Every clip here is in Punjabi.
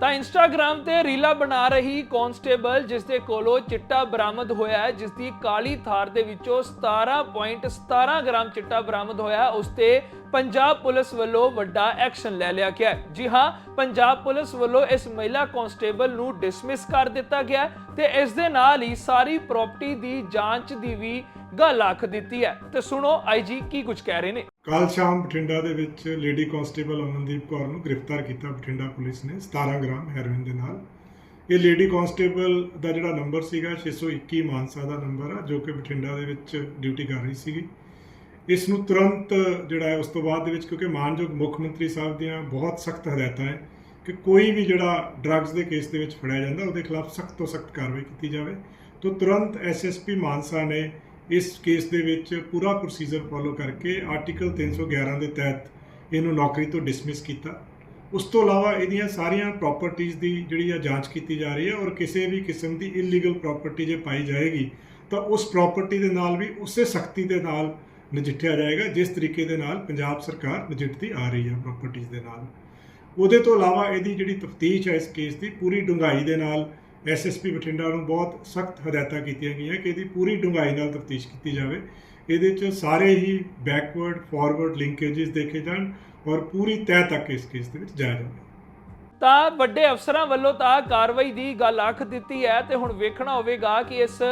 ਤਾਂ ਇੰਸਟਾਗ੍ਰam ਤੇ ਰੀਲਾ ਬਣਾ ਰਹੀ ਕਾਂਸਟੇਬਲ ਜਿਸ ਦੇ ਕੋਲੋਂ ਚਿੱਟਾ ਬਰਾਮਦ ਹੋਇਆ ਹੈ ਜਿਸ ਦੀ ਕਾਲੀ ਥਾਰ ਦੇ ਵਿੱਚੋਂ 17.17 ਗ੍ਰਾਮ ਚਿੱਟਾ ਬਰਾਮਦ ਹੋਇਆ ਉਸ ਤੇ ਪੰਜਾਬ ਪੁਲਿਸ ਵੱਲੋਂ ਵੱਡਾ ਐਕਸ਼ਨ ਲੈ ਲਿਆ ਗਿਆ ਜੀ ਹਾਂ, ਪੰਜਾਬ ਪੁਲਿਸ ਵੱਲੋਂ ਇਸ ਮਹਿਲਾ ਕਾਂਸਟੇਬਲ ਨੂੰ ਡਿਸਮਿਸ ਕਰ ਦਿੱਤਾ ਗਿਆ ਤੇ ਇਸ ਦੇ ਨਾਲ ਹੀ ਸਾਰੀ ਪ੍ਰਾਪਰਟੀ ਦੀ ਜਾਂਚ ਦੀ ਵੀ ਗੱਲ ਆਖ ਦਿੱਤੀ ਹੈ। ਤੇ ਸੁਣੋ ਆਈਜੀ ਕੀ ਕੁਝ ਕਹਿ ਰਹੇ ਨੇ। ਕੱਲ ਸ਼ਾਮ ਬਠਿੰਡਾ ਦੇ ਵਿੱਚ ਲੇਡੀ ਕਾਂਸਟੇਬਲ ਅਮਨਦੀਪ ਕੌਰ ਨੂੰ ਗ੍ਰਿਫਤਾਰ ਕੀਤਾ ਬਠਿੰਡਾ ਪੁਲਿਸ ਨੇ 17 ਗ੍ਰਾਮ ਹੈਰੋਇਨ ਦੇ ਨਾਲ। ਇਹ ਲੇਡੀ ਕਾਂਸਟੇਬਲ ਦਾ ਜਿਹੜਾ ਨੰਬਰ ਸੀਗਾ 621 ਮਾਨਸਾ ਦਾ ਨੰਬਰ ਆ, ਜੋ ਕਿ ਬਠਿੰਡਾ ਦੇ ਵਿੱਚ ਡਿਊਟੀ ਕਰ ਰਹੀ ਸੀਗੀ। ਇਸ ਨੂੰ ਤੁਰੰਤ ਜਿਹੜਾ ਹੈ, ਉਸ ਤੋਂ ਬਾਅਦ ਦੇ ਵਿੱਚ ਕਿਉਂਕਿ ਮਾਨਯੋਗ ਮੁੱਖ ਮੰਤਰੀ ਸਾਹਿਬ ਦੀਆਂ ਬਹੁਤ ਸਖਤ ਹਦਾਇਤਾਂ ਹੈ ਕਿ ਕੋਈ ਵੀ ਜਿਹੜਾ ਡਰੱਗਸ ਦੇ ਕੇਸ ਦੇ ਵਿੱਚ ਫੜਿਆ ਜਾਂਦਾ, ਉਹਦੇ ਖਿਲਾਫ ਸਖਤ ਤੋਂ ਸਖਤ ਕਾਰਵਾਈ ਕੀਤੀ ਜਾਵੇ। ਤੋਂ ਤੁਰੰਤ ਐਸਐਸਪੀ ਮਾਨਸਾ ਨੇ ਇਸ ਕੇਸ ਦੇ ਵਿੱਚ ਪੂਰਾ ਪ੍ਰੋਸੀਜਰ ਫੋਲੋ ਕਰਕੇ ਆਰਟੀਕਲ 311 ਦੇ ਤਹਿਤ ਇਹਨੂੰ ਨੌਕਰੀ ਤੋਂ ਡਿਸਮਿਸ ਕੀਤਾ। ਉਸ ਤੋਂ ਇਲਾਵਾ ਇਹਦੀਆਂ ਸਾਰੀਆਂ ਪ੍ਰਾਪਰਟੀਆਂ ਦੀ ਜਿਹੜੀ ਆ ਜਾਂਚ ਕੀਤੀ ਜਾ ਰਹੀ ਹੈ ਔਰ ਕਿਸੇ ਵੀ ਕਿਸਮ ਦੀ ਇਲੀਗਲ ਪ੍ਰਾਪਰਟੀ ਜੇ ਪਾਈ ਜਾਏਗੀ, ਤਾਂ ਉਸ ਪ੍ਰਾਪਰਟੀ ਦੇ ਨਾਲ ਵੀ ਉਸੇ ਸਖਤੀ ਦੇ ਨਾਲ ਨਜਿੱਠਿਆ ਜਾਏਗਾ, ਜਿਸ ਤਰੀਕੇ ਦੇ ਨਾਲ ਪੰਜਾਬ ਸਰਕਾਰ ਨਜਿੱਠਦੀ ਆ ਰਹੀ ਹੈ ਪ੍ਰਾਪਰਟੀਆਂ ਦੇ ਨਾਲ। ਉਹਦੇ ਤੋਂ ਇਲਾਵਾ ਇਹਦੀ ਜਿਹੜੀ ਤਫਤੀਸ਼ ਹੈ ਇਸ ਕੇਸ ਦੀ, ਪੂਰੀ ਡੂੰਘਾਈ ਦੇ ਨਾਲ ਐਸਐਸਪੀ ਬਠਿੰਡਾ ਨੂੰ ਬਹੁਤ ਸਖਤ ਹਦਾਇਤਾਂ ਕੀਤੀਆਂ ਗਈਆਂ ਕਿ ਇਹਦੀ ਪੂਰੀ ਡੂੰਘਾਈ ਨਾਲ ਤਫਤੀਸ਼ ਕੀਤੀ ਜਾਵੇ। ਇਹਦੇ 'ਚ ਸਾਰੇ ਹੀ ਬੈਕਵਰਡ ਫਾਰਵਰਡ ਲਿੰਕੇजेस ਦੇਖੇ ਜਾਣ ਔਰ ਪੂਰੀ ਤਹਿ ਤੱਕ ਇਸ ਕੇਸ ਦੇ ਵਿੱਚ ਜਾਇਆ ਜਾਵੇ ਤਾਂ ਵੱਡੇ ਅਫਸਰਾਂ ਵੱਲੋਂ ਤਾਂ ਕਾਰਵਾਈ ਦੀ ਗੱਲ ਆਖ ਦਿੱਤੀ ਹੈ ਤੇ ਹੁਣ ਵੇਖਣਾ ਹੋਵੇਗਾ ਕਿ ਇਸ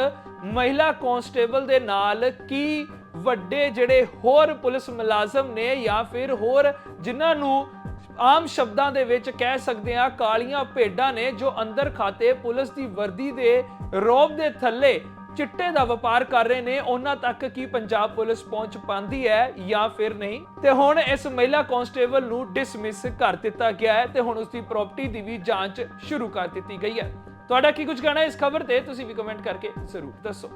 ਮਹਿਲਾ ਕਾਂਸਟੇਬਲ ਦੇ ਨਾਲ ਕੀ ਵੱਡੇ ਜਿਹੜੇ ਹੋਰ ਪੁਲਿਸ ਮੁਲਾਜ਼ਮ ਨੇ ਜਾਂ ਫਿਰ ਹੋਰ ਜਿਨ੍ਹਾਂ ਨੂੰ ਆਮ ਸ਼ਬਦਾਂ ਦੇ ਵਿੱਚ ਕਹਿ ਸਕਦੇ ਹਾਂ ਕਾਲੀਆਂ ਭੇਡਾਂ ਨੇ ਜੋ ਅੰਦਰ ਖਾਤੇ ਪੁਲਿਸ ਦੀ ਵਰਦੀ ਦੇ ਰੋਬ ਦੇ ਥੱਲੇ ਚਿੱਟੇ ਦਾ ਵਪਾਰ ਕਰ ਰਹੇ ਨੇ, ਉਹਨਾਂ ਤੱਕ ਕੀ ਪੰਜਾਬ ਪੁਲਿਸ ਪਹੁੰਚ ਪਾਉਂਦੀ ਹੈ ਜਾਂ ਫਿਰ ਨਹੀਂ? ਤੇ ਹੁਣ ਇਸ ਮਹਿਲਾ ਕਾਂਸਟੇਬਲ ਨੂੰ ਡਿਸਮਿਸ ਕਰ ਦਿੱਤਾ ਗਿਆ ਹੈ ਤੇ ਹੁਣ ਉਸ ਦੀ ਪ੍ਰਾਪਰਟੀ ਦੀ ਵੀ ਜਾਂਚ ਸ਼ੁਰੂ ਕਰ ਦਿੱਤੀ ਗਈ ਹੈ। ਤੁਹਾਡਾ ਕੀ ਕੁਝ ਕਹਿਣਾ ਇਸ ਖਬਰ ਤੇ? ਤੁਸੀਂ ਵੀ ਕਮੈਂਟ ਕਰਕੇ ਜ਼ਰੂਰ ਦੱਸੋ।